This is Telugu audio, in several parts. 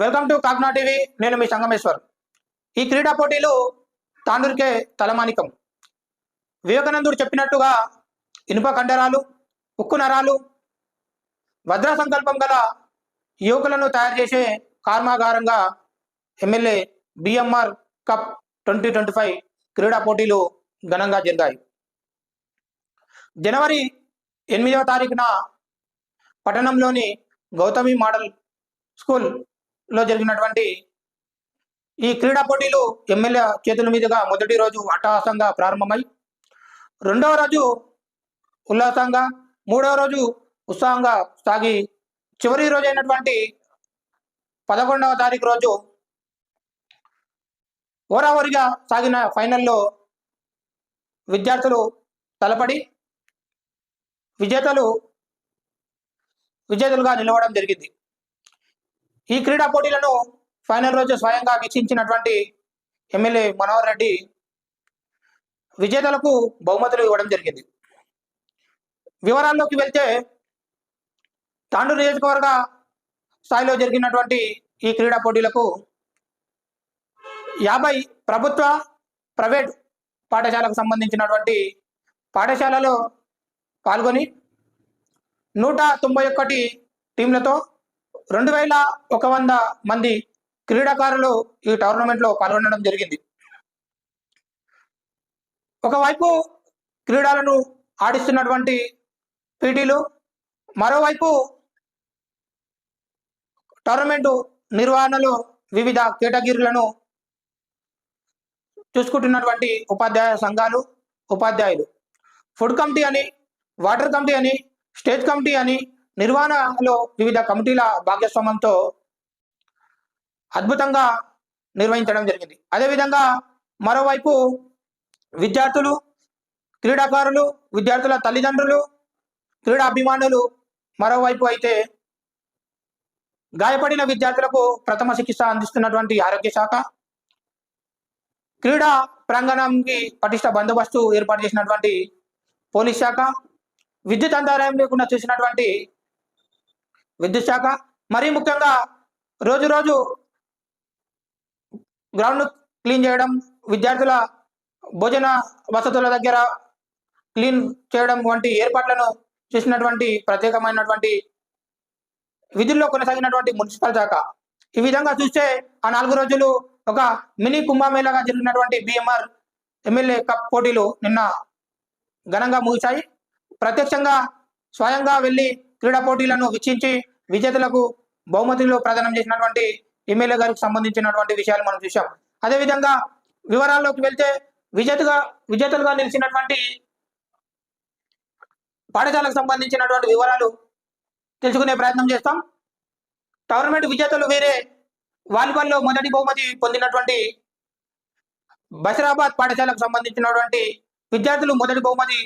Welcome to కాక్నా TV. నేను మీ సంగమేశ్వర్. ఈ క్రీడా పోటీలు తాండూరికే తలమానికం. వివేకానందుడు చెప్పినట్టుగా ఇనుప కండరాలు ఉక్కు నరాలు భద్ర సంకల్పం గల యువకులను తయారు చేసే కర్మాగారంగా MLA BMR cup twenty twenty five క్రీడా పోటీలు ఘనంగా జరిగాయి. జనవరి ఎనిమిదవ తారీఖున పట్టణంలోని గౌతమి మోడల్ స్కూల్ లో జరిగినటువంటి ఈ క్రీడా పోటీలు ఎమ్మెల్యే చేతుల మీదుగా మొదటి రోజు అట్టహాసంగా ప్రారంభమై రెండవ రోజు ఉల్లాసంగా మూడవ రోజు ఉత్సాహంగా సాగి చివరి రోజు అయినటువంటి పదకొండవ తారీఖు రోజు ఓరావరిగా సాగిన ఫైనల్లో విద్యార్థులు తలపడి విజేతలు విజేతలుగా నిలవడం జరిగింది. ఈ క్రీడా పోటీలను ఫైనల్ రోజు స్వయంగా వీక్షించినటువంటి ఎమ్మెల్యే మనోహర్ రెడ్డి విజేతలకు బహుమతులు ఇవ్వడం జరిగింది. వివరాల్లోకి వెళ్తే తాండూరు నియోజకవర్గ స్థాయిలో జరిగినటువంటి ఈ క్రీడా పోటీలకు యాభై ప్రభుత్వ ప్రైవేట్ పాఠశాలకు సంబంధించినటువంటి పాఠశాలలో పాల్గొని నూట తొంభై ఒక్కటి టీంలతో రెండు వేల ఒక వంద మంది క్రీడాకారులు ఈ టోర్నమెంట్లో పాల్గొనడం జరిగింది. ఒకవైపు క్రీడలను ఆడిస్తున్నటువంటి పీటీలు మరోవైపు టోర్నమెంట్ నిర్వహణలో వివిధ కేటగిరీలను చూసుకుంటున్నటువంటి ఉపాధ్యాయ సంఘాలు ఉపాధ్యాయులు. ఫుడ్ కమిటీ అని వాటర్ కమిటీ అని స్టేట్ కమిటీ అని నిర్వహణలో వివిధ కమిటీల భాగస్వామ్యంతో అద్భుతంగా నిర్వహించడం జరిగింది. అదేవిధంగా మరోవైపు విద్యార్థులు క్రీడాకారులు విద్యార్థుల తల్లిదండ్రులు క్రీడా అభిమానులు మరోవైపు అయితే గాయపడిన విద్యార్థులకు ప్రథమ చికిత్స అందిస్తున్నటువంటి ఆరోగ్య శాఖ క్రీడా ప్రాంగణంకి పటిష్ట బందోబస్తు ఏర్పాటు చేసినటువంటి పోలీస్ శాఖ విద్యుత్ అంతరాయం లేకుండా చూసినటువంటి విద్యుత్ శాఖ. మరీ ముఖ్యంగా రోజు రోజు గ్రౌండ్ క్లీన్ చేయడం విద్యార్థుల భోజన వసతుల దగ్గర క్లీన్ చేయడం వంటి ఏర్పాట్లను చేసినటువంటి ప్రత్యేకమైనటువంటి విధుల్లో కొనసాగినటువంటి మున్సిపల్ శాఖ. ఈ విధంగా చూస్తే ఆ నాలుగు రోజులు ఒక మినీ కుంభమేళగా జరిగినటువంటి బిఎంఆర్ ఎమ్మెల్యే కప్ పోటీలు నిన్న ఘనంగా ముగిశాయి. ప్రత్యక్షంగా స్వయంగా వెళ్ళి క్రీడా పోటీలను వీక్షించి విజేతలకు బహుమతులు ప్రదానం చేసినటువంటి ఎమ్మెల్యే గారికి సంబంధించినటువంటి విషయాలు మనం చూసాం అదేవిధంగా వివరాల్లోకి వెళ్తే విజేతగా విజేతలుగా నిలిచినటువంటి పాఠశాలకు సంబంధించినటువంటి వివరాలు తెలుసుకునే ప్రయత్నం చేస్తాం. టోర్నమెంట్ విజేతలు వేరే వాలీబాల్లో మొదటి బహుమతి పొందినటువంటి బసిరాబాద్ పాఠశాలకు సంబంధించినటువంటి విద్యార్థులు మొదటి బహుమతి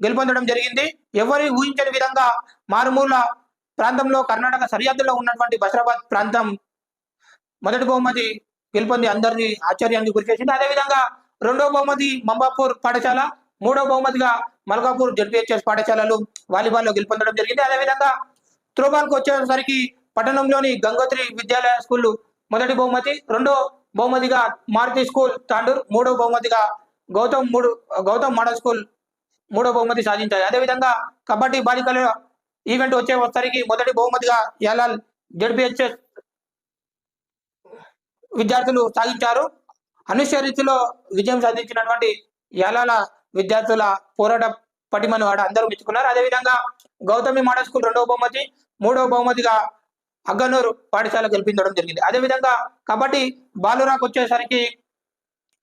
గెలుపొందడం జరిగింది. ఎవరి ఊహించని విధంగా మారుమూల ప్రాంతంలో కర్ణాటక సరిహద్దులో ఉన్నటువంటి బషరాబాద్ ప్రాంతం మొదటి బహుమతి గెలుపొంది అందరినీ ఆశ్చర్యానికి గురిచేసింది అదేవిధంగా రెండో బహుమతి మంబాపూర్ పాఠశాల మూడో బహుమతిగా మల్కాపూర్ జడ్పిహెచ్ఎస్ పాఠశాలలు వాలీబాల్లో గెలుపొందడం జరిగింది. అదేవిధంగా త్రోబాల్కు వచ్చేసరికి పట్టణంలోని గంగోత్రి విద్యాలయ స్కూల్ మొదటి బహుమతి రెండో బహుమతిగా మారుతి స్కూల్ తాండూర్ మూడో బహుమతిగా గౌతమ్ మూడు గౌతమ్ మోడల్ స్కూల్ మూడో బహుమతి సాధించాయి. అదేవిధంగా కబడ్డీ బాలికల ఈవెంట్ వచ్చేసరికి మొదటి బహుమతిగా ఎల్ఎల్ జడ్పిహెచ్ఎస్ విద్యార్థులు సాగించారు అనుష్య రీతిలో విజయం సాధించినటువంటి యాలాల విద్యార్థుల పోరాట పటిమను ఆడ అందరూ మెచ్చుకున్నారు. అదేవిధంగా గౌతమి మోడల్ స్కూల్ రెండవ బహుమతి మూడవ బహుమతిగా అగ్గనూరు పాఠశాల గెలిపించడం జరిగింది. అదేవిధంగా కబడ్డీ బాలురాకు వచ్చేసరికి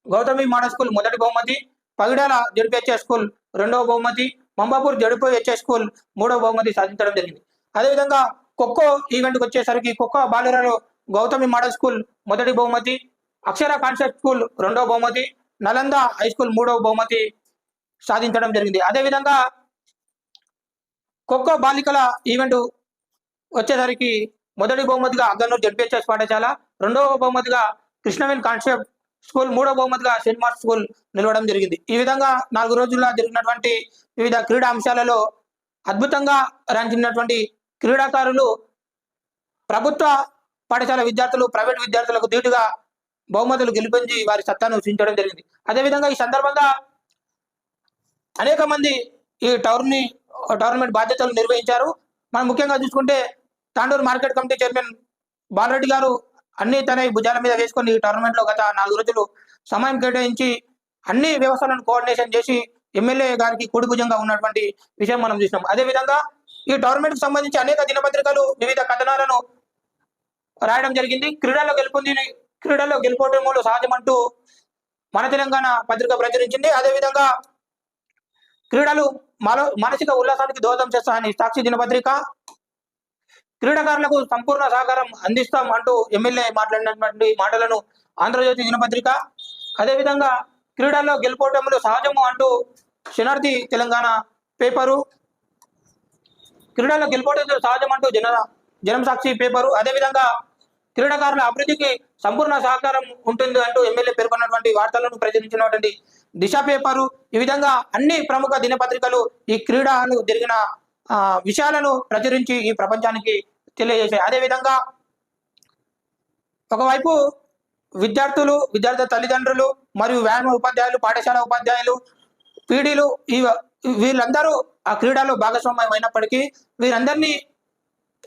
గౌతమి మోడల్ స్కూల్ మొదటి బహుమతి పగిడాల జడిపిహెచ్ఎస్ స్కూల్ రెండవ బహుమతి మంబాపూర్ జడిపిహెచ్ఎస్ స్కూల్ మూడవ బహుమతి సాధించడం జరిగింది. అదేవిధంగా ఖోఖో ఈవెంట్కి వచ్చేసరికి ఖోఖో బాలురాలో గౌతమి మోడల్ స్కూల్ మొదటి బహుమతి అక్షర కాన్సెప్ట్ స్కూల్ రెండవ బహుమతి నలంద హై స్కూల్ మూడవ బహుమతి సాధించడం జరిగింది. అదేవిధంగా ఖోఖో బాలికల ఈవెంట్ వచ్చేసరికి మొదటి బహుమతిగా అగ్గనూరు జడ్పిహెచ్ఎస్ పాఠశాల రెండవ బహుమతిగా కృష్ణవేన్ కాన్సెప్ట్ స్కూల్ మూడవ బహుమతిగా సెయింట్ మార్క్స్ స్కూల్ నిలవడం జరిగింది. ఈ విధంగా నాలుగు రోజుల్లో జరిగినటువంటి వివిధ క్రీడా అంశాలలో అద్భుతంగా రాణించినటువంటి క్రీడాకారులు ప్రభుత్వ పాఠశాల విద్యార్థులు ప్రైవేట్ విద్యార్థులకు ధీటుగా బహుమతులు గెలిపించి వారి సత్తాను సూచించడం జరిగింది. అదేవిధంగా ఈ సందర్భంగా అనేక మంది ఈ టౌర్ని టోర్నమెంట్ బాధ్యతలు నిర్వహించారు. మనం ముఖ్యంగా చూసుకుంటే Tandur market committee chairman Balareddy గారు అన్ని తన భుజాల మీద వేసుకొని ఈ టోర్నమెంట్లో గత నాలుగు రోజులు సమయం కేటాయించి అన్ని వ్యవస్థలను కోఆర్డినేషన్ చేసి ఎమ్మెల్యే గారికి కుడి భుజంగా ఉన్నటువంటి విషయం మనం చూసినాం. అదేవిధంగా ఈ టోర్నమెంట్కు సంబంధించి అనేక దినపత్రికలు వివిధ కథనాలను రాయడం జరిగింది. క్రీడల్లో గెలుపొంది క్రీడల్లో గెలుపోవటంలో సహజమంటూ మన తెలంగాణ పత్రిక ప్రచురించింది. అదేవిధంగా క్రీడలు మాలో మానసిక ఉల్లాసానికి దోహదం చేస్తాయని సాక్షి దినపత్రిక క్రీడాకారులకు సంపూర్ణ సహకారం అందిస్తాం అంటూ ఎమ్మెల్యే మాట్లాడినటువంటి మాటలను ఆంధ్రజ్యోతి దినపత్రిక అదేవిధంగా క్రీడల్లో గెలుపోటములు సహజము అంటూ శనార్థి తెలంగాణ పేపరు క్రీడల్లో గెలుపోటములు సహజం అంటూ జన జనం సాక్షి పేపరు అదేవిధంగా క్రీడాకారుల అభివృద్ధికి సంపూర్ణ సహకారం ఉంటుంది అంటూ ఎమ్మెల్యే పేర్కొన్నటువంటి వార్తలను ప్రచురించినటువంటి దిశ పేపరు. ఈ విధంగా అన్ని ప్రముఖ దినపత్రికలు ఈ క్రీడలు జరిగిన విషయాలను ప్రచురించి ఈ ప్రపంచానికి తెలియజేశాయి. అదేవిధంగా ఒకవైపు విద్యార్థులు విద్యార్థి తల్లిదండ్రులు మరియు వ్యాయామ ఉపాధ్యాయులు పాఠశాల ఉపాధ్యాయులు పీడీలు ఈ వీళ్ళందరూ ఆ క్రీడలో భాగస్వామ్యం అయినప్పటికీ వీరందరినీ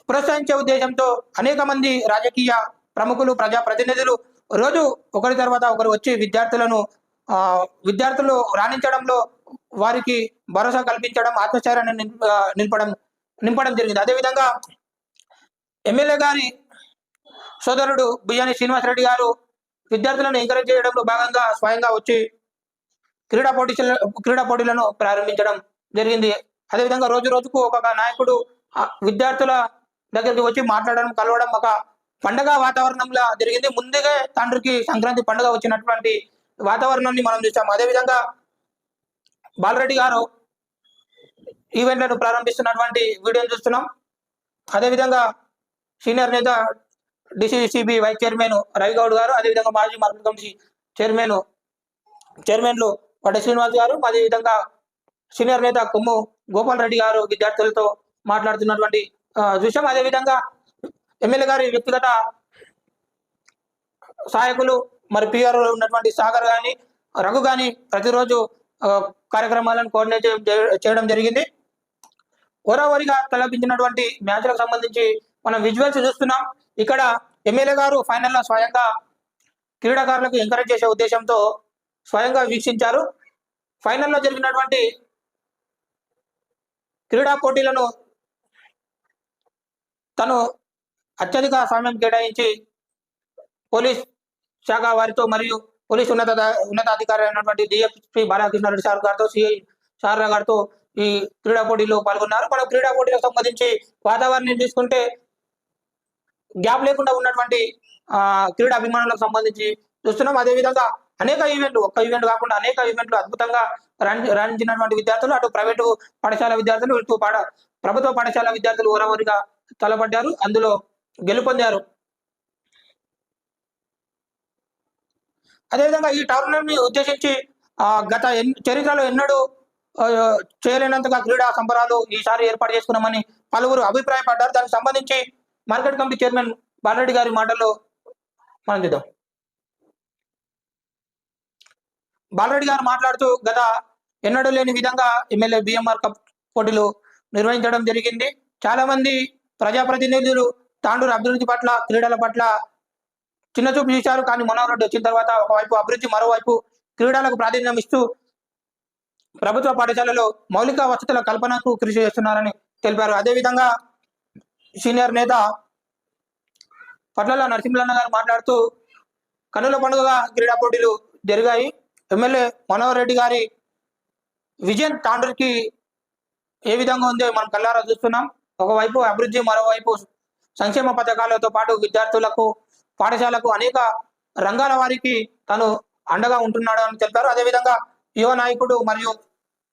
ప్రోత్సహించే ఉద్దేశంతో అనేక మంది రాజకీయ ప్రముఖులు ప్రజా ప్రతినిధులు రోజు ఒకరి తర్వాత ఒకరు వచ్చి విద్యార్థులను విద్యార్థులు రాణించడంలో వారికి భరోసా కల్పించడం ఆత్మచారాన్ని నింపడం నింపడం జరిగింది. అదేవిధంగా ఎమ్మెల్యే గారి సోదరుడు బియ్యాని శ్రీనివాసరెడ్డి గారు విద్యార్థులను ఎంకరేజ్ చేయడంలో భాగంగా స్వయంగా వచ్చి క్రీడా పోటీ క్రీడా పోటీలను ప్రారంభించడం జరిగింది. అదేవిధంగా రోజు రోజుకు ఒక్కొక్క నాయకుడు విద్యార్థుల దగ్గరికి వచ్చి మాట్లాడడం కలవడం ఒక పండగ వాతావరణంలో జరిగింది. ముందుగా తండ్రికి సంక్రాంతి పండుగ వచ్చినటువంటి వాతావరణాన్ని మనం చూసాం అదేవిధంగా బాలరెడ్డి గారు ఈవెంట్లను ప్రారంభిస్తున్నటువంటి వీడియోను చూస్తున్నాం. అదేవిధంగా సీనియర్ నేత డిసిసిబి వైస్ చైర్మన్ రవిగౌడ్ గారు అదేవిధంగా మాజీ మార్కెట్ కమిటీ చైర్మన్ చైర్మన్లు వడ్డ శ్రీనివాస్ గారు అదేవిధంగా సీనియర్ నేత కొమ్ము గోపాల్ రెడ్డి గారు విద్యార్థులతో మాట్లాడుతున్నటువంటి ఆ, దృశ్యం. అదేవిధంగా ఎమ్మెల్యే గారి వ్యక్తిగత సహాయకులు మరి పిఆర్ ఉన్నటువంటి సాగర్ కానీ రఘు గాని ప్రతిరోజు కార్యక్రమాలను కోఆర్డినేట్ చేయడం జరిగింది. ఓరావరిగా తలపించినటువంటి మ్యాచ్లకు సంబంధించి మనం విజువల్స్ చూస్తున్నాం. ఇక్కడ ఎమ్మెల్యే గారు ఫైనల్లో స్వయంగా క్రీడాకారులకు ఎంకరేజ్ చేసే ఉద్దేశంతో స్వయంగా వీక్షించారు. ఫైనల్లో జరిగినటువంటి క్రీడా పోటీలను తను అత్యధిక సమయం కేటాయించి పోలీస్ శాఖ వారితో మరియు పోలీస్ ఉన్నత ఉన్నతాధికారి అయినటువంటి డిఎఫ్పి బాలకృష్ణారెడ్డి సార్ గారితో సిఐ సార్ గారితో ఈ క్రీడా పోటీలో పాల్గొన్నారు. మనం క్రీడా పోటీలకు సంబంధించి వాతావరణం తీసుకుంటే గ్యాప్ లేకుండా ఉన్నటువంటి క్రీడా అభిమానులకు సంబంధించి చూస్తున్నాం. అదేవిధంగా అనేక ఈవెంట్లు ఒక్క ఈవెంట్ కాకుండా అనేక ఈవెంట్లు అద్భుతంగా రాణించినటువంటి విద్యార్థులు అటు ప్రైవేటు పాఠశాల విద్యార్థులు ఇటు పాఠ ప్రభుత్వ పాఠశాల విద్యార్థులు ఓరవరిగా తలపడ్డారు. అందులో గెలుపొందారు. అదేవిధంగా ఈ టోర్నమెంట్ని ఉద్దేశించి ఆ, గత చరిత్రలో ఎన్నడూ చేయలేనంతగా క్రీడా సంబరాలు ఈసారి ఏర్పాటు చేసుకున్నామని పలువురు అభిప్రాయపడ్డారు. దానికి సంబంధించి మార్కెట్ కమిటీ చైర్మన్ బాలరెడ్డి గారి మాటల్లో మనం చూద్దాం. బాలరెడ్డి గారు మాట్లాడుతూ గత ఎన్నడూ లేని విధంగా ఎమ్మెల్యే బిఎంఆర్ కప్ పోటీలు నిర్వహించడం జరిగింది. చాలా మంది ప్రజాప్రతినిధులు తాండూరు అభివృద్ధి పట్ల క్రీడల పట్ల చిన్న చూపు చూశారు కానీ మనోహర్ రెడ్డి వచ్చిన తర్వాత ఒకవైపు అభివృద్ధి మరోవైపు క్రీడలకు ప్రాధాన్యం ఇస్తూ ప్రభుత్వ పాఠశాలలో మౌలిక వసతుల కల్పనకు కృషి చేస్తున్నారని తెలిపారు. అదేవిధంగా సీనియర్ నేత పట్ల నరసింహన్న గారు మాట్లాడుతూ కనుల పండుగ క్రీడా పోటీలు జరిగాయి. ఎమ్మెల్యే మనోహర్ రెడ్డి గారి విజన్ తాండ్రికి ఏ విధంగా ఉందో మనం కల్లారా చూస్తున్నాం. ఒకవైపు అభివృద్ధి మరోవైపు సంక్షేమ పథకాలతో పాటు విద్యార్థులకు పాఠశాలకు అనేక రంగాల వారికి తను అండగా ఉంటున్నాడు అని తెలిపారు అదేవిధంగా యువ నాయకుడు మరియు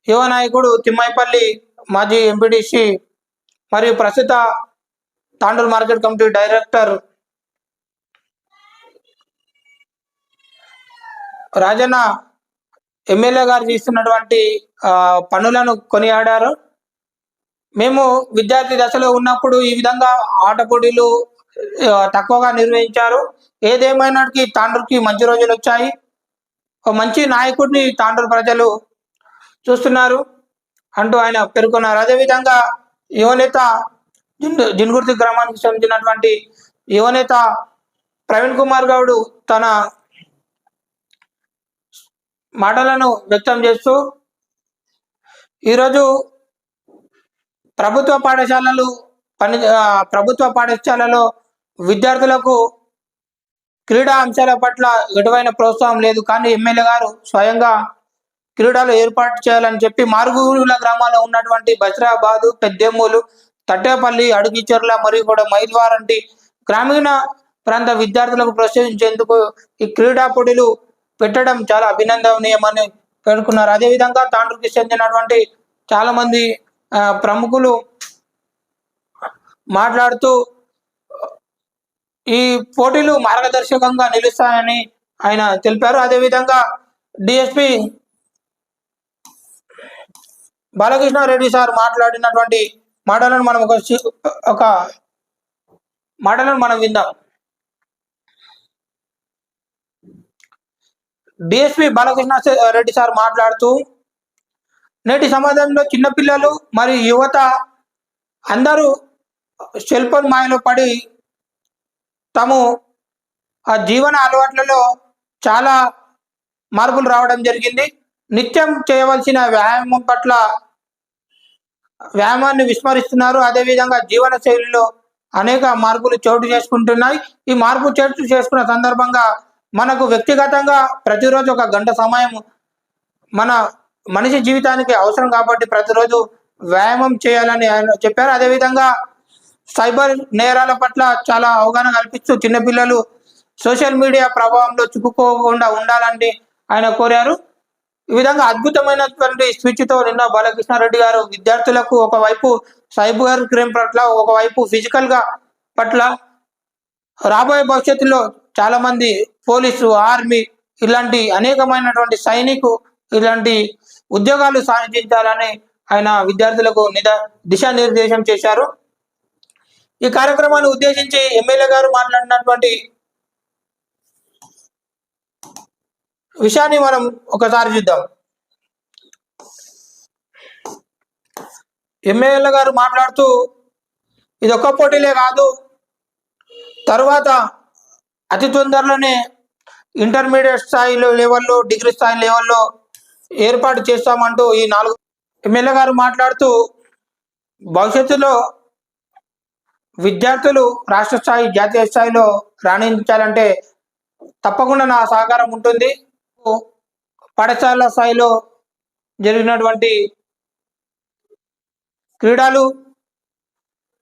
యువ నాయకుడు తిమ్మాయిపల్లి మాజీ ఎంపీడీసీ మరియు ప్రస్తుత Tandur market committee director Rajanna MLA గారు చేస్తున్నటువంటి పనులను కొనియాడారు. మేము విద్యార్థి దశలో ఉన్నప్పుడు ఈ విధంగా ఆట పోటీలు తక్కువగా నిర్వహించారు. ఏదేమైనటికీ తాండూరుకి మంచి రోజులు వచ్చాయి. ఒక మంచి నాయకుడిని తాండూరు ప్రజలు చూస్తున్నారు. అంటూ ఆయన పేర్కొన్నారు. అదేవిధంగా యువనేత జిన్ జిన్గుర్తి గ్రామానికి చెందినటువంటి యువనేత ప్రవీణ్ కుమార్ గౌడ్ తన మాటలను వ్యక్తం చేస్తూ ఈరోజు ప్రభుత్వ పాఠశాలలు పని ప్రభుత్వ పాఠశాలలో విద్యార్థులకు క్రీడా అంశాల పట్ల ఎటువైన ప్రోత్సాహం లేదు. కానీ ఎమ్మెల్యే గారు స్వయంగా క్రీడలు ఏర్పాటు చేయాలని చెప్పి మారుగుల గ్రామాల్లో ఉన్నటువంటి బజ్రాబాదు పెద్దెమ్మూలు తట్టేపల్లి అడుగిచెర్ల మరియు కూడా మైద్వారంటి గ్రామీణ ప్రాంత విద్యార్థులకు ప్రోత్సహించేందుకు ఈ క్రీడా పోటీలు పెట్టడం చాలా అభినందనీయమని పేర్కొన్నారు. అదేవిధంగా తాండ్రుకి చెందినటువంటి చాలా మంది ప్రముఖులు మాట్లాడుతూ ఈ పోటీలు మార్గదర్శకంగా నిలుస్తాయని ఆయన తెలిపారు. అదేవిధంగా డిఎస్పి బాలకృష్ణారెడ్డి సార్ మాట్లాడినటువంటి మాటలను మనం ఒక ఒక మాటలను మనం విందాం. డిఎస్పి బాలకృష్ణ రెడ్డి సార్ మాట్లాడుతూ నేటి సమాజంలో చిన్నపిల్లలు మరియు యువత అందరూ సెల్ ఫోన్ మాయలో పడి తాము ఆ జీవన అలవాట్లలో చాలా మార్పులు రావడం జరిగింది. నిత్యం చేయవలసిన వ్యాయామం పట్ల వ్యాయామాన్ని విస్మరిస్తున్నారు. అదేవిధంగా జీవన శైలిలో అనేక మార్పులు చోటు చేసుకుంటున్నాయి. ఈ మార్పు చోటు చేసుకున్న సందర్భంగా మనకు వ్యక్తిగతంగా ప్రతిరోజు ఒక గంట సమయం మన మనిషి జీవితానికి అవసరం కాబట్టి ప్రతిరోజు వ్యాయామం చేయాలని ఆయన చెప్పారు. అదేవిధంగా సైబర్ నేరాల పట్ల చాలా అవగాహన కల్పిస్తూ చిన్నపిల్లలు సోషల్ మీడియా ప్రభావంలో చిక్కుకోకుండా ఉండాలని ఆయన కోరారు. ఈ విధంగా అద్భుతమైనటువంటి స్పీచ్తో నిన్న బాలకృష్ణారెడ్డి గారు విద్యార్థులకు ఒకవైపు సైబర్ క్రైమ్ పట్ల ఒకవైపు ఫిజికల్గా పట్ల రాబోయే భవిష్యత్తులో చాలా మంది పోలీసు ఆర్మీ ఇలాంటి అనేకమైనటువంటి సైనికు ఇలాంటి ఉద్యోగాలు సాధించాలని ఆయన విద్యార్థులకు నిద దిశానిర్దేశం చేశారు. ఈ కార్యక్రమాన్ని ఉద్దేశించి ఎమ్మెల్యే గారు మాట్లాడినటువంటి విషయాన్ని మనం ఒకసారి చూద్దాం. ఎమ్మెల్యే గారు మాట్లాడుతూ ఇది ఒక్క పోటీలే కాదు తరువాత అతి తొందరలోనే ఇంటర్మీడియట్ స్థాయిలో లెవెల్లో డిగ్రీ స్థాయి లెవెల్లో ఏర్పాటు చేస్తామంటూ ఈ నాలుగు ఎమ్మెల్యే గారు మాట్లాడుతూ భవిష్యత్తులో విద్యార్థులు రాష్ట్ర స్థాయి జాతీయ స్థాయిలో రాణించాలంటే తప్పకుండా నా సహకారం ఉంటుంది. పాఠశాల స్థాయిలో జరిగినటువంటి క్రీడలు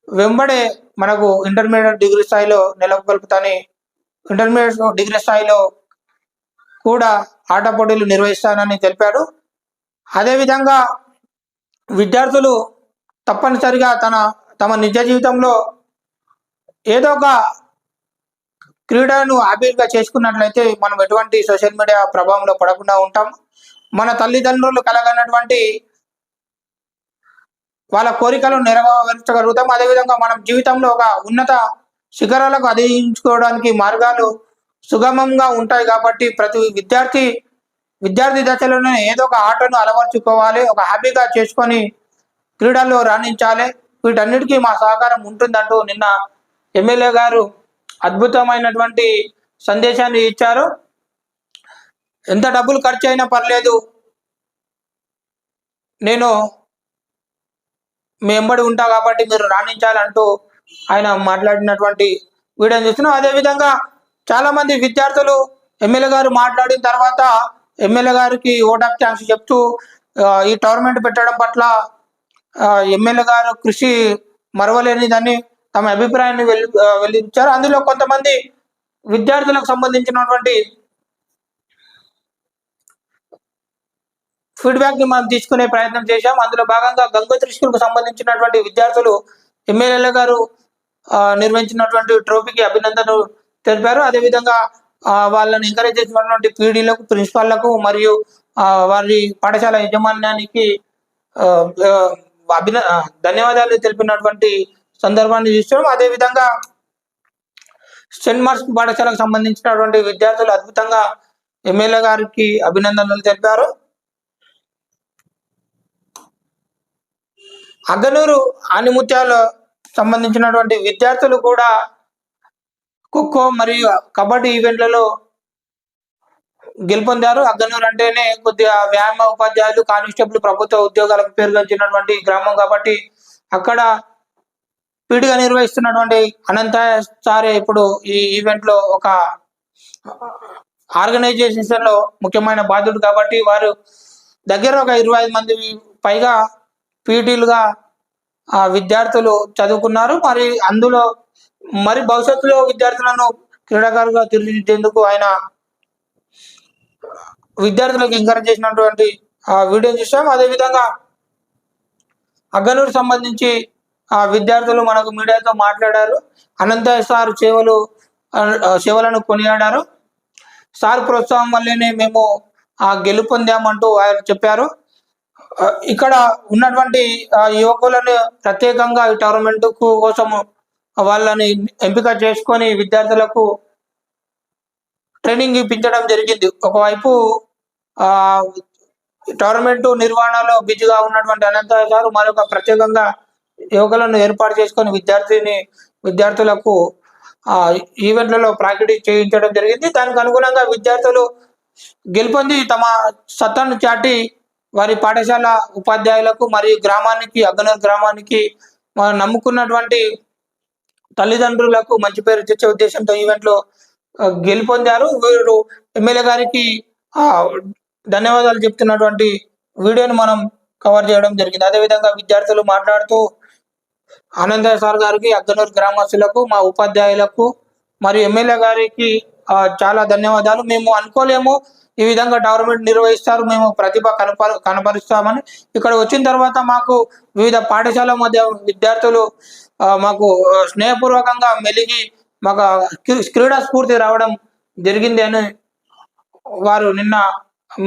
వెంబడే మనకు ఇంటర్మీడియట్ డిగ్రీ స్థాయిలో నెలకొల్పుతాని ఇంటర్మీడియట్ డిగ్రీ స్థాయిలో కూడా ఆట పోటీలు నిర్వహిస్తానని తెలిపాడు. అదేవిధంగా విద్యార్థులు తప్పనిసరిగా తన తమ నిజ జీవితంలో ఏదో ఒక క్రీడను హాబీగా చేసుకున్నట్లయితే మనం ఎటువంటి సోషల్ మీడియా ప్రభావంలో పడకుండా ఉంటాం. మన తల్లిదండ్రులు కలగనటువంటి వాళ్ళ కోరికలు నెరవేర్చగలుగుతాం. అదేవిధంగా మనం జీవితంలో ఒక ఉన్నత శిఖరాలకు అధించుకోవడానికి మార్గాలు సుగమంగా ఉంటాయి కాబట్టి ప్రతి విద్యార్థి విద్యార్థి దశలోనే ఏదో ఒక ఆటను అలవర్చుకోవాలి. ఒక హాబీగా చేసుకొని క్రీడల్లో రాణించాలి. వీటన్నిటికీ మా సహకారం ఉంటుందంటూ నిన్న ఎమ్మెల్యే గారు అద్భుతమైనటువంటి సందేశాన్ని ఇచ్చారు. ఎంత డబ్బులు ఖర్చు అయినా పర్లేదు. నేను మీ వెంబడి ఉంటా కాబట్టి మీరు రాణించాలంటూ ఆయన మాట్లాడినటువంటి వీడియోని చూస్తున్నాం. అదేవిధంగా చాలామంది విద్యార్థులు ఎమ్మెల్యే గారు మాట్లాడిన తర్వాత ఎమ్మెల్యే గారికి ఓట్ ఆఫ్ ఛాన్స్ చెప్తూ ఈ టోర్నమెంట్ పెట్టడం పట్ల ఎమ్మెల్యే గారు కృషి మరవలేనిదని తమ అభిప్రాయాన్ని వెల్లి వెల్లించారు. అందులో కొంతమంది విద్యార్థులకు సంబంధించినటువంటి ఫీడ్బ్యాక్ని మనం తీసుకునే ప్రయత్నం చేశాం. అందులో భాగంగా గంగోత్రి స్కూల్కు సంబంధించినటువంటి విద్యార్థులు ఎమ్మెల్యేల గారు నిర్వహించినటువంటి ట్రోఫీకి అభినందనలు తెలిపారు. అదేవిధంగా వాళ్ళని ఎంకరేజ్ చేసినటువంటి పీడీలకు ప్రిన్సిపాల్లకు మరియు వారి పాఠశాల యజమాన్యానికి అభిన ధన్యవాదాలు తెలిపినటువంటి సందర్భాన్ని చూస్తున్నాం. అదేవిధంగా సెంట్ మార్క్స్ పాఠశాలకు సంబంధించినటువంటి విద్యార్థులు అద్భుతంగా ఎమ్మెల్యే గారికి అభినందనలు తెలిపారు. అగ్గనూరు ఆనిముత్యాలు సంబంధించినటువంటి విద్యార్థులు కూడా ఖోఖో మరియు కబడ్డీ ఈవెంట్లలో గెలుపొందారు. అగ్గనూరు అంటేనే కొద్దిగా వ్యాయామ ఉపాధ్యాయులు కానిస్టేబుల్ ప్రభుత్వ ఉద్యోగాలకు పేరుగంచినటువంటి గ్రామం కాబట్టి అక్కడ పీడిగా నిర్వహిస్తున్నటువంటి అనంత సారే ఇప్పుడు ఈ ఈవెంట్లో ఒక ఆర్గనైజేషన్లో ముఖ్యమైన బాధ్యుడు కాబట్టి వారు దగ్గర ఒక ఇరవై ఐదు మంది పైగా పీటీలుగా ఆ విద్యార్థులు చదువుకున్నారు. మరి అందులో మరి భవిష్యత్తులో విద్యార్థులను క్రీడాకారులుగా తీర్చిదిద్దేందుకు ఆయన విద్యార్థులకు ఎంకరేజ్ చేసినటువంటి ఆ వీడియో చూసాం. అదేవిధంగా అగ్గనూరు సంబంధించి ఆ విద్యార్థులు మనకు మీడియాతో మాట్లాడారు. అనంత సార్ సేవలు సేవలను కొనియాడారు. సార్ ప్రోత్సాహం వల్లనే మేము ఆ గెలుపొందామంటూ ఆయన చెప్పారు. ఇక్కడ ఉన్నటువంటి ఆ, యువకులను ప్రత్యేకంగా ఈ టోర్నమెంట్ కోసం వాళ్ళని ఎంపిక చేసుకొని విద్యార్థులకు ట్రైనింగ్ ఇప్పించడం జరిగింది. ఒకవైపు ఆ టోర్నమెంట్ నిర్వహణలో బిజీగా ఉన్నటువంటి అనంత గారు మరొక ప్రత్యేకంగా యోగలను ఏర్పాటు చేసుకొని విద్యార్థిని విద్యార్థులకు ఆ ఈవెంట్లలో ప్రాక్టీస్ చేయించడం జరిగింది. దానికి అనుగుణంగా విద్యార్థులు గెలుపొంది తమ సత్తాను చాటి వారి పాఠశాల ఉపాధ్యాయులకు మరియు గ్రామానికి అగ్గనూరు గ్రామానికి నమ్ముకున్నటువంటి తల్లిదండ్రులకు మంచి పేరు తెచ్చే ఉద్దేశంతో ఈవెంట్లో గెలుపొందారు. వీరు ఎమ్మెల్యే గారికి ఆ, ధన్యవాదాలు చెప్తున్నటువంటి వీడియోను మనం కవర్ చేయడం జరిగింది. అదేవిధంగా విద్యార్థులు మాట్లాడుతూ ఆనంద సార్ గారికి అగ్గనూరు గ్రామస్తులకు మా ఉపాధ్యాయులకు మరియు ఎమ్మెల్యే గారికి చాలా ధన్యవాదాలు. మేము అనుకోలేము ఈ విధంగా గవర్నమెంట్ నిర్వహిస్తారు మేము ప్రతిభ కనప కనపరుస్తామని. ఇక్కడ వచ్చిన తర్వాత మాకు వివిధ పాఠశాల మధ్య విద్యార్థులు మాకు స్నేహపూర్వకంగా మెలిగి మాకు క్రీడా స్ఫూర్తి రావడం జరిగింది అని వారు నిన్న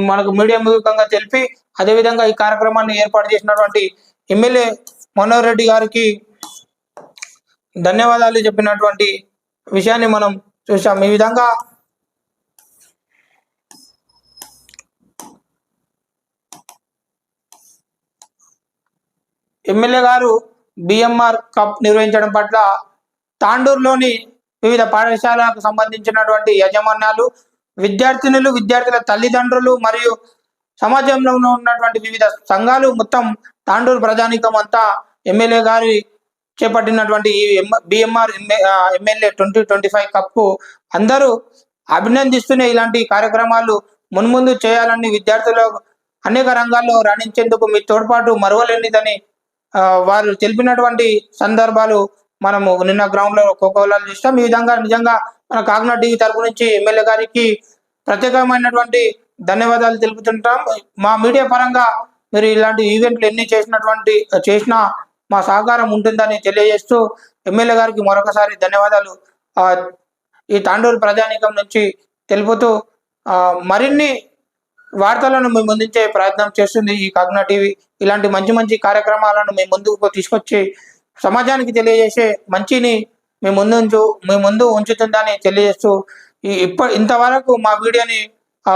మనకు మీడియా ముఖంగా తెలిపి అదేవిధంగా ఈ కార్యక్రమాన్ని ఏర్పాటు చేసినటువంటి ఎమ్మెల్యే మనోహర్ రెడ్డి గారికి ధన్యవాదాలు చెప్పినటువంటి విషయాన్ని మనం చూసాం ఈ విధంగా ఎమ్మెల్యే గారు బిఎంఆర్ కప్ నిర్వహించడం పట్ల తాండూరులోని వివిధ పాఠశాలకు సంబంధించినటువంటి యాజమాన్యాలు విద్యార్థినులు విద్యార్థుల తల్లిదండ్రులు మరియు సమాజంలో ఉన్నటువంటి వివిధ సంఘాలు మొత్తం తాండూరు ప్రజానీకం అంతా ఎమ్మెల్యే గారి చేపట్టినటువంటి ఈ BMR MLA twenty twenty five cup అందరూ అభినందిస్తూనే ఇలాంటి కార్యక్రమాలు మున్ముందు చేయాలని విద్యార్థులు అనేక రంగాల్లో రాణించేందుకు మీ తోడ్పాటు మరువలేనిదని వారు తెలిపినటువంటి సందర్భాలు మనము నిన్న గ్రౌండ్లో కోకోలాలు చేస్తాం ఈ విధంగా నిజంగా మన కాకినాడ టీవీ తరపు నుంచి ఎమ్మెల్యే గారికి ప్రత్యేకమైనటువంటి ధన్యవాదాలు తెలుపుతుంటాం. మా మీడియా పరంగా మీరు ఇలాంటి ఈవెంట్లు ఎన్ని చేసినటువంటి చేసినా మా సహకారం ఉంటుందని తెలియజేస్తూ ఎమ్మెల్యే గారికి మరొకసారి ధన్యవాదాలు. ఆ, ఈ తాండూరు ప్రజానీకం నుంచి తెలుపుతూ మరిన్ని వార్తలను మేము ముందుంచే ప్రయత్నం చేస్తుంది ఈ కాకినాడ టీవీ. ఇలాంటి మంచి మంచి కార్యక్రమాలను మేము ముందుకు తీసుకొచ్చి సమాజానికి తెలియజేసే మంచిని మీ ముందు మీ ముందు ఉంచుతుందని తెలియజేస్తూ ఈ ఇప్ప ఇంతవరకు మా వీడియోని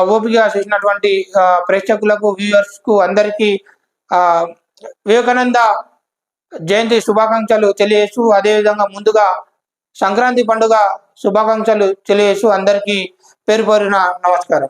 ఓపికగా చూసినటువంటి ప్రేక్షకులకు వ్యూవర్స్కు అందరికీ వివేకానంద జయంతి శుభాకాంక్షలు తెలియజేస్తూ అదేవిధంగా ముందుగా సంక్రాంతి పండుగ శుభాకాంక్షలు తెలియజేస్తూ అందరికీ పేరు పేరున నమస్కారం.